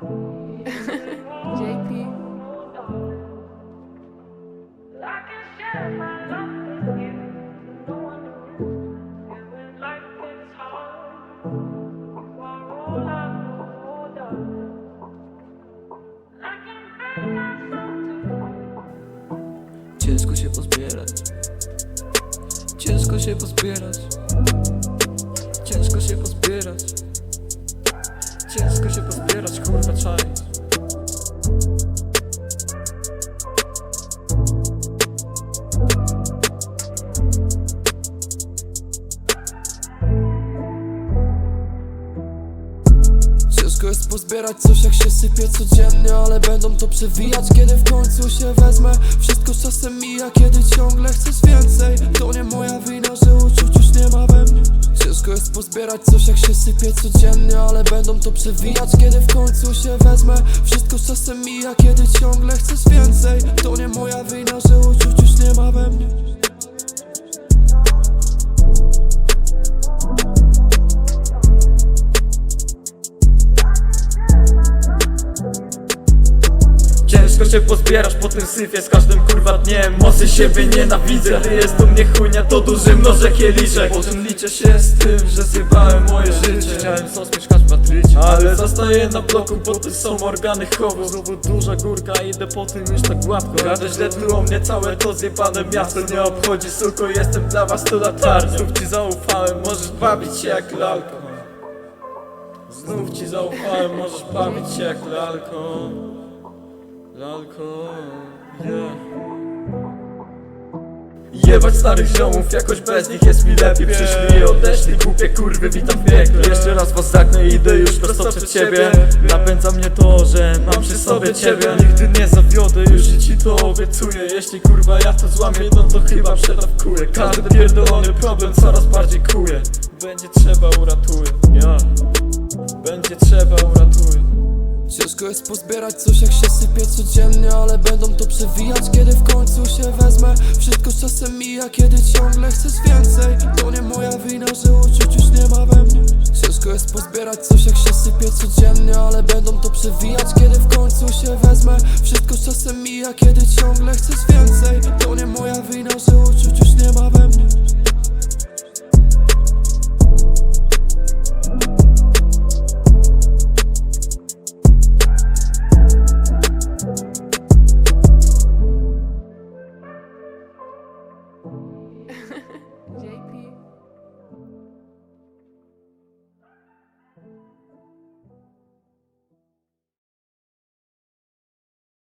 JP. Ciężko się pozbierać. Ciężko się pozbierać. Ciężko się pozbierać. Ciężko się pozbierać. Ciężko jest pozbierać coś jak się sypie codziennie Ale będą to przewijać kiedy w końcu się wezmę. Wszystko z czasem mija kiedy ciągle chcesz więcej. To nie moja wina, pozbierać coś jak się sypie codziennie Ale będą to przewijać kiedy w końcu się wezmę. Wszystko z czasem mija kiedy ciągle chcesz więcej. To nie moja wina, że Ciężko się pozbierasz po tym syfie z każdym kurwa dniem. Mocny siebie nienawidzę Gdy jest u mnie chujnia to duży mnożek kieliszek. Potem liczę się z tym, że zjebałem moje życie. Chciałem sos mieszkać w Madrycie Ale zostaję na bloku, bo tu są organy chowu. Znowu duża górka, idę po tym już tak gładko Rada źle było mnie całe to zjebane miasto Nie obchodzi suko, jestem dla was tu latarnią. Znów ci zaufałem, możesz bawić się jak lalką. Znów ci zaufałem, możesz bawić się jak lalką Lalko, yeah. Jebać starych ziomów, jakoś bez nich jest mi lepiej. Przyszli i odeszli, głupie kurwy, witam w piekle Jeszcze raz was zaknę, idę już prosto przed ciebie. Napędza mnie to, że mam przy sobie ciebie. Nigdy nie zawiodę, już ci to obiecuję. Jeśli kurwa ja to złamię, no to chyba przedawkuję Każdy pierdolony problem coraz bardziej kuje. Będzie trzeba, uratuję, yeah. Będzie trzeba, uratuję Ciężko jest pozbierać coś jak się sypie codziennie Ale będą to przewijać kiedy w końcu się wezmę. Wszystko z czasem mija kiedy ciągle chcesz więcej. To nie moja wina, że uczuć już nie ma we mnie. Ciężko jest pozbierać coś jak się sypie codziennie Ale będą to przewijać kiedy w końcu się wezmę. Wszystko z czasem mija kiedy ciągle chcesz więcej. To nie moja wina, że uczuć już nie ma